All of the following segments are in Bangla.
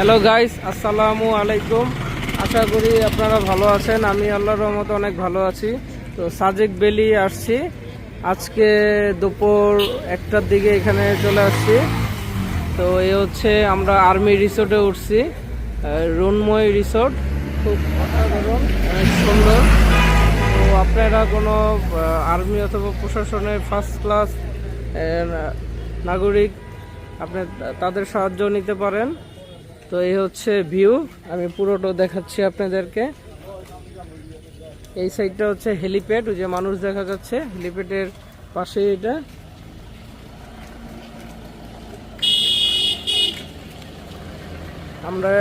হ্যালো গাইস আসসালামু আলাইকুম আশা করি আপনারা ভালো আছেন। আমি আল্লাহর রহমতে অনেক ভালো আছি। তো সাজেক বেলি আসছি। আজকে দুপুর একটার দিকে এখানে চলে আসছি। তো এ হচ্ছে আমরা আর্মি রিসোর্টে উঠছি। রুনময় রিসোর্ট। খুব অসাধারণ, অনেক সুন্দর। তো আপনারা কোনো আর্মি অথবা প্রশাসনের ফার্স্ট ক্লাস নাগরিক, আপনি তাদের সাহায্য নিতে পারেন। তো এই হচ্ছে ভিউ আমি পুরোটা দেখাচ্ছি আপনাদেরকে। এই সাইডটা হচ্ছে হেলিপ্যাড ওই যে মানুষ দেখা যাচ্ছে। হেলিপ্যাডের পাশে এটা। আমরা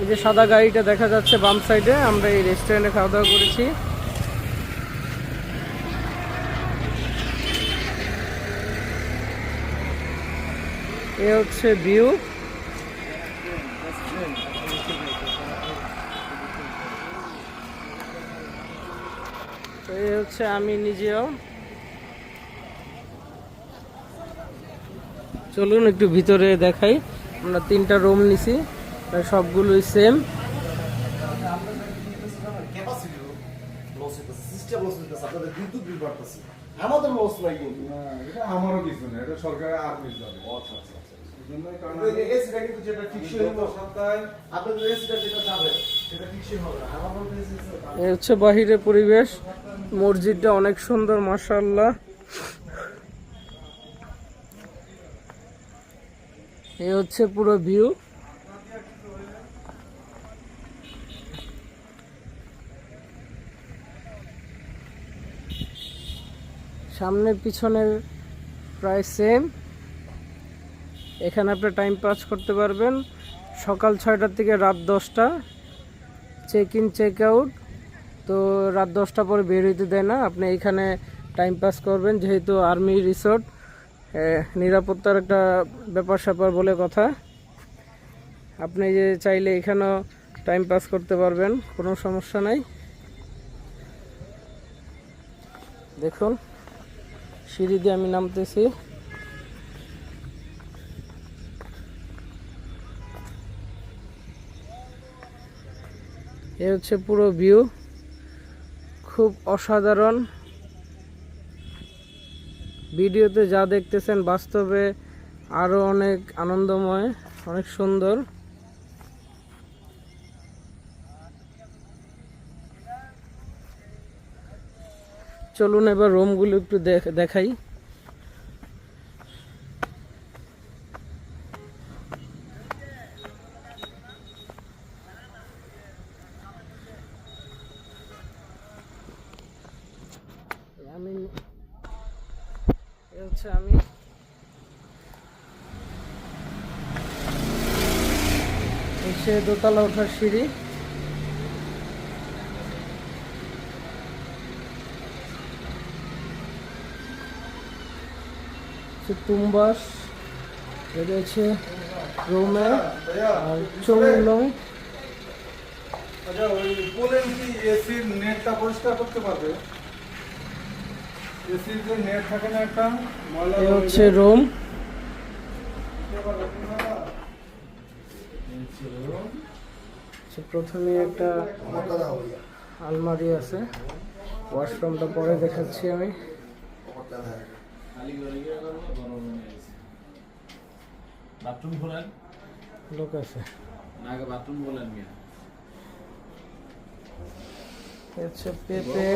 এই যে সাদা গাড়িটা দেখা যাচ্ছে বাম সাইডে আমরা এই রেস্টুরেন্টে খাওয়া দাওয়া করেছি। এ হচ্ছে ভিউ তো এই হচ্ছে আমি নিজেও। চলুন একটু ভিতরে দেখাই। আমরা তিনটা রুম নিছি সবগুলোই সেম আমাদের লস নাই কিন্তু। এটা আমারও কিছু না এটা সরকারের আর্মি যাবে আচ্ছা আচ্ছা আচ্ছা। এসিটা কিন্তু যেটা সপ্তাহে আপনাদের এসিটা যেটা যাবে সেটা হবে হচ্ছে বাহিরের পরিবেশ। মসজিদটা অনেক সুন্দর, মাশাআল্লাহ। এই হচ্ছে পুরো ভিউ। সামনে পিছনের প্রায় সেম এখানে আপনি টাইম পাস করতে পারবেন। সকাল ছয়টার থেকে রাত দশটা। চেক ইন চেক আউট তো রাত দশটা পরে বের হইতে দেয় না। আপনি এখানে টাইম পাস করবেন, যেহেতু আর্মি রিসোর্ট নিরাপত্তার একটা ব্যাপার স্যাপার বলে কথা। আপনি যে চাইলে এখানেও টাইম পাস করতে পারবেন, কোনো সমস্যা নাই। দেখুন, সিঁড়ি দিয়ে আমি নামতেছি। এ হচ্ছে পুরো ভিউ খুব অসাধারণ। ভিডিওতে যা দেখতেছেন বাস্তবে আরও অনেক আনন্দময়, অনেক সুন্দর। চলুন এবার রুমগুলো একটু দেখ- দেখাই আমি এ হচ্ছে আমি এসে দোতলা ওঠার সিঁড়ি। হচ্ছে তুম্বাস এটা হচ্ছে রুমে আর চৌলং। আচ্ছা ওই বলেন কি এসির নেটটা পরিষ্কার করতে পারবে এসির যে নেট থাকে না একটা ময়লা এ হচ্ছে রুম প্রথমে একটা আলমারি আছে। ওয়াশরুমটা পরে দেখাচ্ছি আমি। বাথরুম খোলেন? লোক আছে। না আগে বাথরুম বলেন মিয়া। হচ্ছে পেঁপে।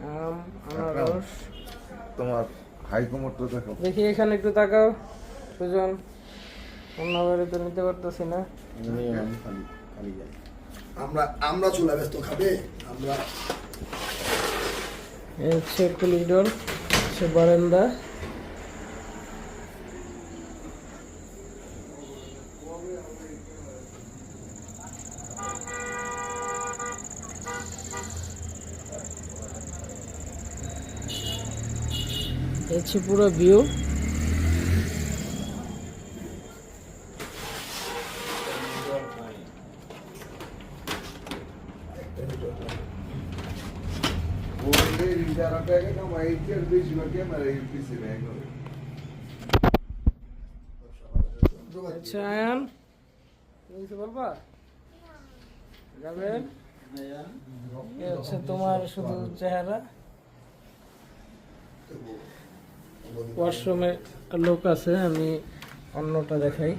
আম আনারস। তোমার হাইকমোটটা দেখো দেখি এখানে একটু তাকাও। সুজন অন্য বাইরে তো নিতে পারতেছি না। আমরা আমরা চলে ব্যস্ত খাবে আমরা হচ্ছে করিডোর হচ্ছে বারান্দা। পিসি ব্যাগ হবে আচ্ছা হচ্ছে তোমার শুধু চেহারা। ওয়াশরুমে লোক আছে আমি অন্যটা দেখাই।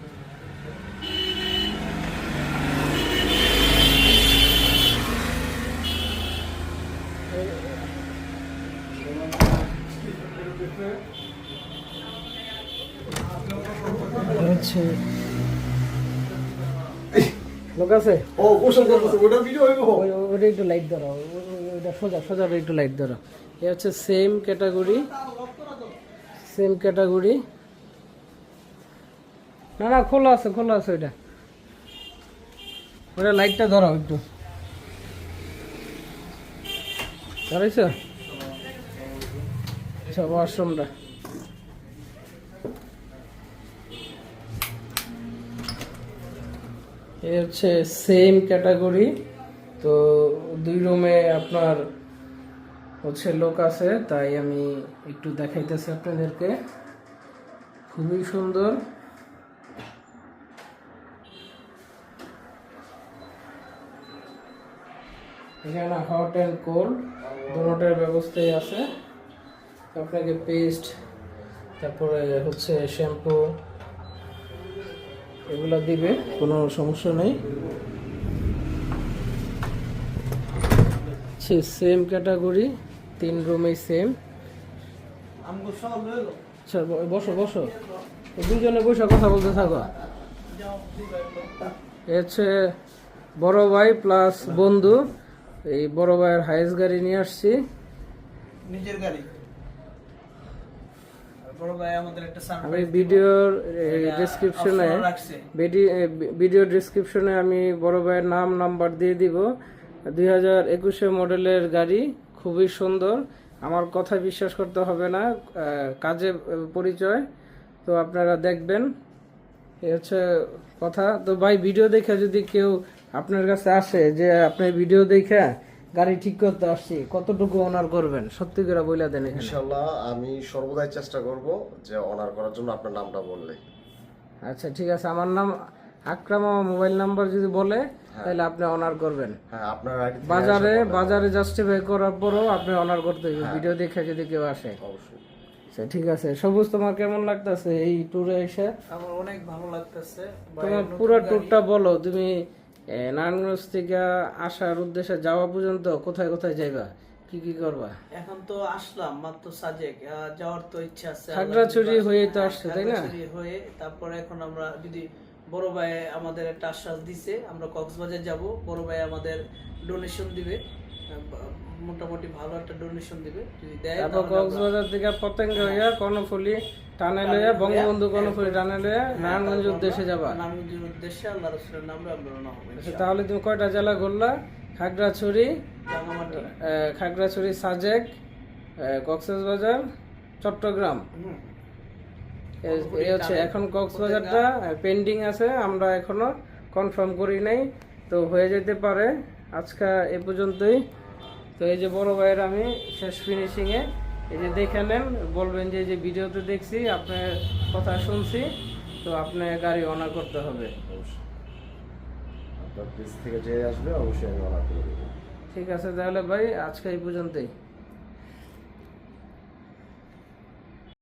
হচ্ছে লোক আছে? ও গোসল করতেছে ওটা ভিডিও হইব। ওই ওই- ওটা একটু লাইট ধরো সোজা সোজা একটু লাইট ধরো। এ হচ্ছে সেম ক্যাটাগরি সেম ক্যাটাগরি না না, খোলা আছে খোলা আছে ওইটা। ওটা লাইটটা ধরো একটু। ধরাইছ? আচ্ছা ওয়াশরুমটা এই হচ্ছে সেম ক্যাটাগরি তো দুই রুমে আপনার হচ্ছে লোক আছে, তাই আমি একটু দেখাইতেছি আপনাদেরকে। খুবই সুন্দর। এখানে হট অ্যান্ড কোল্ড দুটোটার ব্যবস্থাই আছে। আপনাকে পেস্ট তারপরে হচ্ছে শ্যাম্পু এগুলো দিবে, কোনো সমস্যা নেই। সেম ক্যাটাগরি তিন রুমেই সেম আচ্ছা বসো বসো। দুজনে বসে কথা বলতে থাকো। হচ্ছে বড় ভাই প্লাস বন্ধু। এই বড় ভাইয়ের হাইস গাড়ি নিয়ে আসছি। নিজের গাড়ি। আমি ভিডিওর ডিসক্রিপশনে ভিডিও ডিসক্রিপশনে আমি বড় ভাইয়ের নাম নাম্বার দিয়ে দিব। দুই হাজার একুশে মডেলের গাড়ি। খুবই সুন্দর। আমার কথা বিশ্বাস করতে হবে না কাজে পরিচয়। তো আপনারা দেখবেন এই হচ্ছে কথা। তো ভাই ভিডিও দেখে যদি কেউ আপনার কাছে আসে যে আপনি ভিডিও দেখে গাড়ি ঠিক করতে আসছি কতটুকু অনার করবেন? সত্যি করে বইলা দেন ইনশাল্লাহ আমি সর্বদাই চেষ্টা করব যে অনার করার জন্য আপনার নামটা বললে। আচ্ছা ঠিক আছে। আমার নাম আকরাম মোবাইল নাম্বার যদি বলে তাহলে আপনি অনার করবেন। হ্যাঁ আপনার বাজারে বাজারে জাস্টিফাই করার পরও আপনি অনার করতে হইবে ভিডিও দেখে যদি কেউ আসে। অবশ্যই। আচ্ছা ঠিক আছে। সবুজ তোমার কেমন লাগতেছে এই ট্যুরে এসে? আমার অনেক ভালো লাগতেছে। তোমার পুরো ট্যুরটা বলো। তুমি নারায়ণগঞ্জ থেকে আসার উদ্দেশ্যে যাওয়া পর্যন্ত কোথায় কোথায় যাইবা? কি কি করবা? এখন তো আসলাম মাত্র সাজেক। আহ, যাওয়ার তো ইচ্ছা আছে। খাগড়াছড়ি হয়ে তো আসছে তাই না? খাগড়াছড়ি হয়ে তারপরে এখন আমরা যদি বড় ভাই আমাদের একটা আশ্বাস দিছে আমরা কক্সবাজার যাব। বড় ভাই আমাদের ডোনেশন দিবে। মোটামুটি ভালো একটা ডোনেশন দিবে। যদি দেয় তারপর কক্সবাজার থেকে পতেঙ্গ হইয়া কর্ণফুলি টানেল হইয়া বঙ্গবন্ধু কর্ণফুলি টানেল হইয়া নারায়ণগঞ্জ উদ্দেশ্যে যাবা। নারায়ণগঞ্জের উদ্দেশ্যে আল্লাহ রসুলের নামে আমরা রওনা হব আচ্ছা, তাহলে তুমি কয়টা জেলা ঘুরলা? খাগড়াছড়ি খাগড়াছড়ি সাজেক কক্সবাজার চট্টগ্রাম। এই হচ্ছে এখন কক্সবাজারটা পেন্ডিং আছে আমরা এখনও কনফার্ম করি নাই। তো হয়ে যেতে পারে আজকে এ পর্যন্তই। তো এই যে বড় ভাইয়ের আমি শেষ ফিনিশিংয়ে এই যে দেখে নেন বলবেন যে এই যে ভিডিওতে দেখছি আপনার কথা শুনছি তো আপনি গাড়ি অনার করতে হবে। আপনার পেজ থেকে যে আসবে অবশ্যই আমি অনার করে দেবো। ঠিক আছে তাহলে ভাই আজকে এই পর্যন্তই।